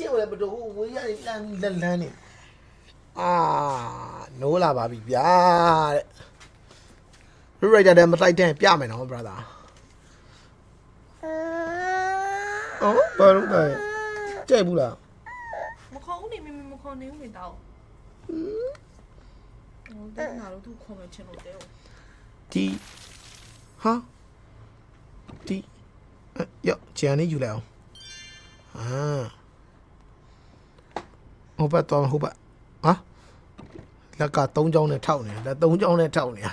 ရှေ့ဝဲဘတော်ဝေးရလမ်းလက်လန်းနေအာနိုးလာပါပြီဗျာတဲ့ရူရိုက်တာတဲ့မတိုက်တဲ့ပြမယ်နော် brother အော်ဘာလို့လဲကြိုက်ဘူးလားမခေါ်ဦးနေမမမခေါ်နေဦးနေတော့ဟိုတဲ့ငါတို့သူခေါ်မချင်လို့တဲ့ဒီဟာဒီအဲ့ရောဂျန်နေယူလိုက်အောင်အာ ဟိုဘက်တော့ဟိုဘက်ဟာလက်က3ချောင်းနဲ့ထောက်နေလက်3ချောင်းနဲ့ထောက်နေတာ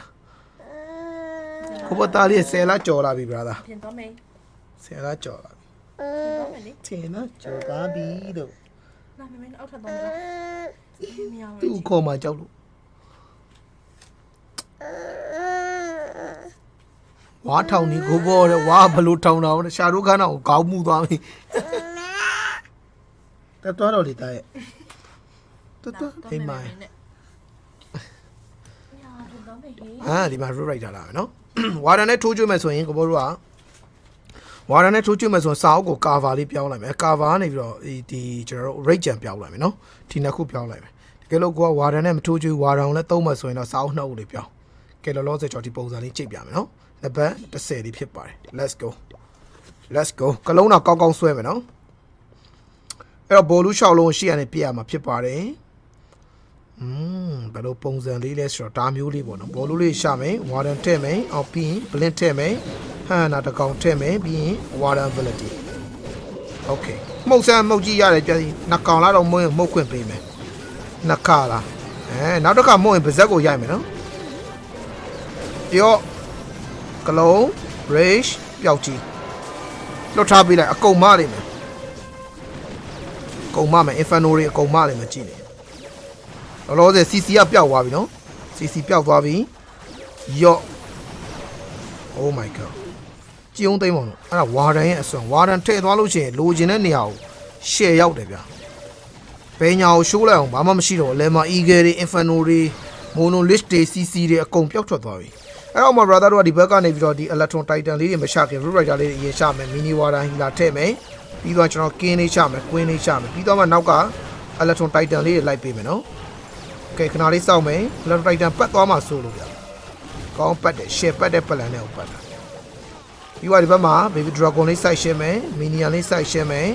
ဟိုဘက်သားလေး10လားကြော်လာပြီ brother ပြင်တော့မယ်10လားကြော်လာပြီပြင်တော့မယ်လေ10လားကြော်သွားပြီလို့နာမည်အောက်ထပ်တော့မလားမရဘူးသူ့ခေါ်မှကြောက်လို့ဝါထောင်နေကိုဘောတဲ့ဝါဘလို့ထောင်တာလဲရှာတို့ခန်းတော့ခေါင်းမှုသွားပြီတက်တော့တော့လေတာရဲ့ တက်တော့အိမ်မိုင်းညာတော့မယ်ဟေးအာဒီမှာ root writer လာမယ်နော်ဝါဒန်နဲ့ထိုးကျွေးမယ်ဆိုရင်ကိုဘောတို့ကဝါဒန်နဲ့ထိုးကျွေးမယ်ဆိုရင်စာအုပ်ကို cover လေးပြောင်းလိုက်မယ် cover ကနေပြီးတော့ဒီဒီကျွန်တော်တို့ rate ကြံပြောင်းလိုက်မယ်နော်ဒီနှစ်ခုပြောင်းလိုက်မယ်တကယ်လို့ကိုကဝါဒန်နဲ့မထိုးကျွေးဝါဒန်ကိုလည်းသုံးမယ်ဆိုရင်တော့စာအုပ်နှစ်အုပ်လေးပြောင်းကဲလောလောဆယ်ကျွန်တော်ဒီပုံစံလေးချိန်ပြမယ်နော်နံပါတ်30လေးဖြစ်ပါတယ် let's go let's go ကလုံးတော့ကောင်းကောင်းဆွဲမယ်နော်အဲ့တော့ဘောလူး6လုံးရှေ့ကနေပြရမှာဖြစ်ပါတယ် อืมဘယ်လိုပုံစံလေးလဲဆိုတော့ဒါမျိုးလေးပေါ့နော်ဘောလူးလေးရှာမယ်ဝါဒန်ထည့်မယ်အော်ပြီးရင်ဘလင့်ထည့်မယ်ဟန်နာတကောင်ထည့်မယ်ပြီးရင်ဝါဒန်ဗလတီโอเคမှုတ်ဆန်းမှုတ်ကြည့်ရတယ်ပြန်နှစ်ကောင်လာတော့မွေးမှုတ်ခွင့်ပေးမယ်နှစ်ခါလားအဲနောက်တစ်ခါမှုတ်ရင်ပါဇက်ကိုရိုက်မယ်နော်ပြော့ကလုံး rage ပျောက်ကြီးလွတ်ထားပေးလိုက်အကုန်မလိမ့်မယ်အကုန်မမယ် inferno တွေအကုန်မလိမ့်မယ်ကြည့်နေ လောလောဆယ် CC ကပျောက်သွားပြီနော် CC ပျောက်သွားပြီယော့ oh my god ကြည်ုံသိမ်းပါတော့အဲ့ဒါဝါဒန်ရဲ့အစွမ်းဝါဒန်ထည့်သွားလို့ရှိရင်လိုချင်တဲ့နေရာကိုရှယ်ရောက်တယ်ဗျာဘယ်ညာကိုရှိုးလိုက်အောင်ဘာမှမရှိတော့ဘူးလဲမှာ eagle တွေ inferno တွေ monolith တွေ CC တွေအကုန်ပျောက်ထွက်သွားပြီအဲ့တော့မှ brother တို့ကဒီဘက်ကနေပြီးတော့ဒီ electron titan လေးတွေမရှာခင် root rider လေးတွေအရင်ရှာမယ် mini water healer ထည့်မယ်ပြီးတော့ကျွန်တော် king လေးရှာမယ် queen လေးရှာမယ်ပြီးတော့မှနောက်က electron titan လေးတွေလိုက်ပေးမယ်နော် ကဲခဏလေးစောင့်မယ် electron titan ပတ်သွားမှဆိုလို့ဗျာကောင်းပတ်တယ် share ပတ်တဲ့ plan နဲ့ကိုပတ်တာပြီးတော့ဒီဘက်မှာ baby dragon လေးစိုက်ရှင်းမယ် minion လေးစိုက်ရှင်းမယ်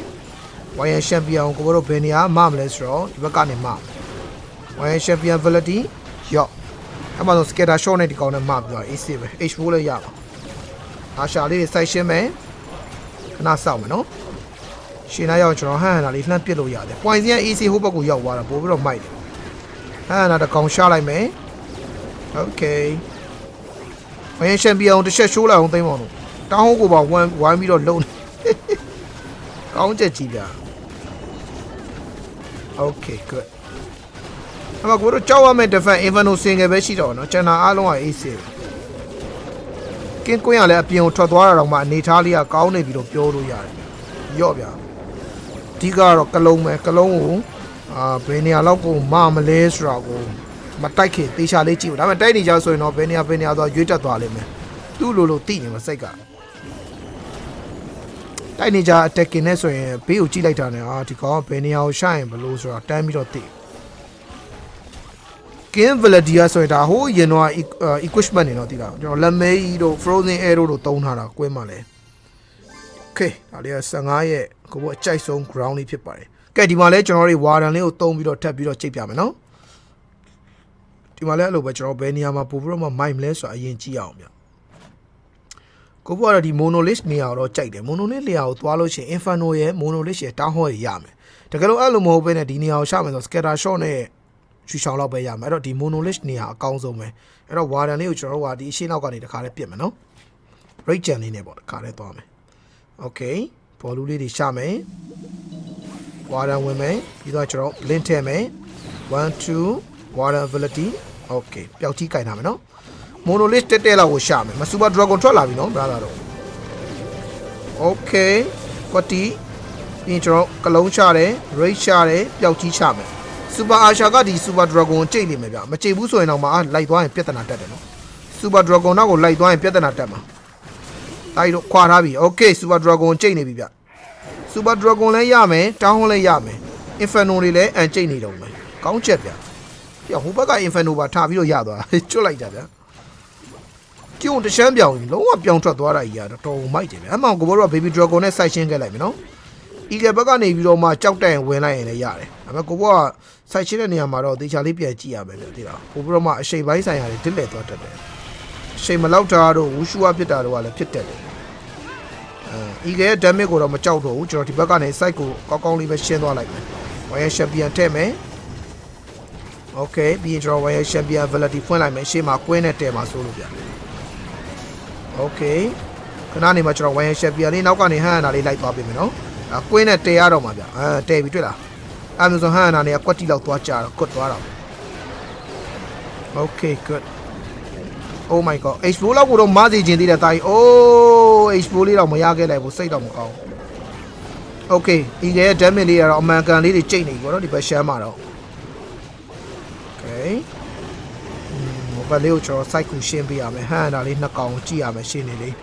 Wire Champion ကိုကိုတို့ဘယ်နေရာမှမလဲဆိုတော့ဒီဘက်ကနေမှ Wire Champion Validity ရော့အမှန်တော့ Skater Shot နဲ့ဒီကောင်နဲ့မှပြီးတော့ AC ပဲ H4 လည်းရပါအာရှာလေးတွေစိုက်ရှင်းမယ်ခဏစောင့်မယ်နော်ရှင်နာရောက်ကျွန်တော်ဟန်ဟန်နာလေးလှမ်းပစ်လို့ရတယ်ပွိုင်စီက AC ဟိုဘက်ကိုရောက်သွားတာပို့ပြီးတော့မိုက်တယ် ဟန်ဟန်နာတစ်ကောင်ရှာလိုက်မယ်โอเค Wire Champion တစ်ချက်ရှိုးလိုက်အောင်သိမ်းပါဦးတောင်းဟုတ်ကိုပါဝမ်းဝိုင်းပြီးတော့လုံနေ ကောင်းချက်ကြီးဗျာ Okay good အမကိုတို့ကြောက်ရမယ့် defense Inferno single ပဲရှိတော့เนาะကျန်တာအားလုံးက AC ပဲကင်းကွင်းကလည်းအပြင်ကိုထွက်သွားတာတော့မှအနေထားလေးကကောင်းနေပြီလို့ပြောလို့ရတယ်ရော့ဗျာအဓိကတော့ကလုံးပဲကလုံးကို အာဘယ်နေရာလောက်ကိုမမလဲဆိုတာကိုမတိုက်ခင်တေချာလေးကြည့်ဘူးဒါပေမဲ့တိုက်နေကြဆိုရင်တော့ဘယ်နေရာဘယ်နေရာတော့ရွေးတက်သွားလိမ့်မယ်သူ့လိုလိုတိနေမှာစိတ်ကတိုက်နေကြ attacking နဲ့ဆိုရင်ဘေးကိုကြည့်လိုက်တာနဲ့အာဒီကောင်ကဘယ်နေရာကိုရှာရင်ဘလို့ဆိုတော့တန်းပြီးတော့သိကင်းဗလဒီယာဆိုရင်ဒါဟိုးရင်တော့ equipment နေတော့သိတာကျွန်တော်လက်မဲကြီးတို့ frozen arrow တို့တုံးထားတာကွင်းမှလဲ okay ဒါလေးက15ရဲ့ကိုဘအကြိုက်ဆုံး ground လေးဖြစ်ပါတယ် ကဲဒီမှာလဲကျွန်တော်တို့ warden လေးကိုတုံးပြီးတော့ထပ်ပြီးတော့ချိန်ပြမယ်နော်ဒီမှာလဲအဲ့လိုပဲကျွန်တော်ဘယ်နေရာမှာပို့ပြီးတော့မှမိုက်မလဲဆိုတာအရင်ကြည့်အောင်ဗျကိုဘကတော့ဒီ monolith နေရာကိုတော့ကြိုက်တယ် monolith နေရာကိုသွားလို့ရှိရင် inferno ရဲ့ monolith ရဲ့ town hall ရဲ့ရမယ်တကယ်လို့အဲ့လိုမဟုတ်ဘဲနဲ့ဒီနေရာကိုရှာမယ်ဆို scatter shot နဲ့ချူချောင်းလောက်ပဲရမယ်အဲ့တော့ဒီ monolith နေရာအကောင်းဆုံးပဲအဲ့တော့ warden လေးကိုကျွန်တော်တို့ကဒီအရှင်းနောက်ကနေတခါလေးပြစ်မယ်နော် rate gen လေးနဲ့ပေါ့တခါလေးသွားမယ် okay ဘောလူလေးတွေရှာမယ် warden ဝင်မယ်ပြီးတော့ကျွန်တော် link ထည့်မယ်1 2 warden ability okay ပျောက်ကြီးကင်ထားမယ်နော် monolith တက်တက်လောက်ကိုရှာမယ်မ super dragon ထွက်လာပြီနော် brother တော့ okay ကွက်တီပြီးရင်ကျွန်တော်ကလုံးရှာတယ် rate ရှာတယ်ပျောက်ကြီးရှာမယ် super archer ကဒီ super dragon ကိုကြိတ်နေမယ်ဗျမကြိတ်ဘူးဆိုရင်တော့မှလိုက်သွားရင်ပြဿနာတက်တယ်နော် super dragon နောက်ကိုလိုက်သွားရင်ပြဿနာတက်မှာတိုက်တော့ခွာထားပြီ okay super dragon ကိုကြိတ်နေပြီဗျ Super Dragon လည်းရမယ် Town လည်းရမယ် Inferno တွေလည်းအန်ကျိတ်နေတော့မယ်ကောင်းချက်ဗျပြဟိုဘက်က Inferno ပါထားပြီးတော့ရသွားတာကျွတ်လိုက်ကြဗျာကျုံတရှမ်းပြောင်လုံးဝပြောင်းထွက်သွားတာကြီးอ่ะတော်တော်မိုက်တယ်ဗျအမှန်ကိုဘောတော့ Baby Dragon နဲ့စိုက်ရှင်းခဲ့လိုက်မယ်နော် Eagle ဘက်ကနေပြီးတော့မှကြောက်တိုင်ဝင်လိုက်ရင်လည်းရတယ်ဒါပေမဲ့ကိုဘောကစိုက်ရှင်းတဲ့နေရာမှာတော့တေချာလေးပြန်ကြည့်ရမယ်ဗျသိလားကိုဘောတော့မှအရှိန်ပိုင်းဆိုင်ရာတွေဒစ်လက်သွားတတ်တယ်အရှိန်မလောက်တာတို့ဝူရှူဝဖြစ်တာတို့ကလည်းဖြစ်တတ်တယ် အီဂယ်ရဲ့ damage ကိုတော့မကြောက်တော့ဘူးကျွန်တော်ဒီဘက်ကနေ site ကိုကောင်းကောင်းလေးပဲရှင်းသွားလိုက်မယ်။ wire champion ထည့်မယ်။ okay ပြီးရင်ကျွန်တော် wire champion validity ဖွင့်လိုက်မယ်ရှေ့မှာကွင်းနဲ့တဲမှာဆိုလို့ဗျ။ okay ခဏနေမှာကျွန်တော် wire champion လေးနောက်ကနေဟန်ဟန်နာလေးလိုက်သွားပေးမယ်နော်။အဲကွင်းနဲ့တဲရတော့မှာဗျ။အဲတဲပြီတွေ့လား။အဲမျိုးဆိုဟန်ဟန်နာနေကကွက်တီလောက်သွားကြတော့ကွတ်သွားတော့ okay good oh my god h4 လောက်ကိုတော့မစီခြင်းသေးတယ်တာကြီး oh h4 လေးတော့မရခဲ့လိုက်ဘူးစိတ်တော့မကောင်းဘူး okay ဒီကရဲ့ damage လေးကတော့အမှန်ကန်လေးတွေကျိတ်နေပြီပေါ့နော်ဒီဘက်ရှမ်းမှာတော့ okay ဟိုဘက်လေးကိုကျွန်တော် site ကိုရှင်းပေးရမယ်ဟန်တာလေးနှစ်ကောင်ကြည့်ရမယ်ရှင်းနေလေး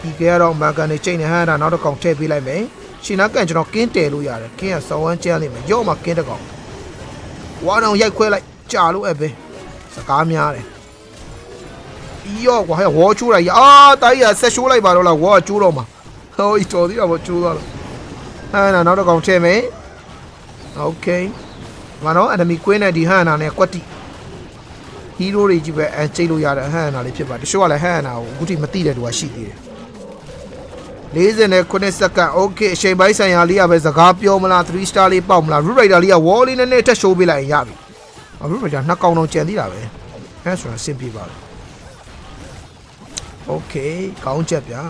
ဒီကကတော့အမှန်ကန်လေးကျိတ်နေဟန်တာနောက်တစ်ကောင်ထည့်ပေးလိုက်မယ်ရှင်နာကန်ကျွန်တော်ကင်းတယ်လို့ရတယ်ကင်းကစောင်းဝမ်းကျန်းနေမယ်ရော့မှာကင်းတစ်ကောင်ဝါတော့ရိုက်ခွဲလိုက်ကြာလို့အပဲစကားများတယ် ရော့ကွာဟဲ့ဝေါ်ချိုးလိုက်အာတာကြီးကဆက်ရှိုးလိုက်ပါတော့လားဝေါ်ကကျိုးတော့မှာဟိုဤတော်သေးတာပေါ့ကျိုးသွားတော့ဟန်နာနောက်တစ်ကောင်ထည့်မယ်โอเคမနော် enemy queen နဲ့ဒီဟန်နာနဲ့ကွက်တီဟီးရိုးတွေကြီးပဲအကျိတ်လို့ရတဲ့ဟန်နာလေးဖြစ်ပါတချို့ကလည်းဟန်နာကိုအခုထိမသိတဲ့သူကရှိသေးတယ်49စက္ကန့်โอเคအချိန်ပိုင်းဆိုင်ရာလေးကပဲစကားပြောမလား3 star လေးပေါက်မလား root rider လေးက wall လေးနည်းနည်းထက်ရှိုးပေးလိုက်ရင်ရပြီ root rider နှစ်ကောင်တော့ကြံသေးတာပဲအဲဆိုတော့အဆင်ပြေပါလား โอเคကောင်းချက်ဗျာ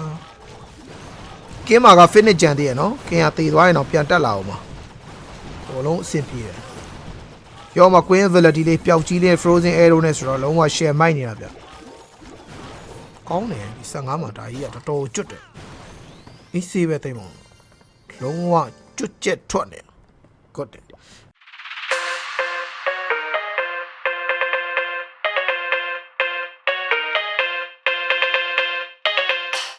ကင်းမာက finish ကြံသေးရနော်ကင်းကတည်သွားရင်တော့ပြန်တက်လာအောင်ပါဟိုလုံးအဆင်ပြေတယ်ပြောမှာ queen ability လေးပျောက်ကြီးလေး frozen arrow နဲ့ဆိုတော့လုံးဝ share မိုက်နေတာဗျကောင်းတယ်ဒီ15မှာဒါကြီးကတော်တော်ကျွတ်တယ်အေးဆေးပဲတိတ်မအောင်လုံးဝကျွတ်ကျက်ထွက်နေ good တယ်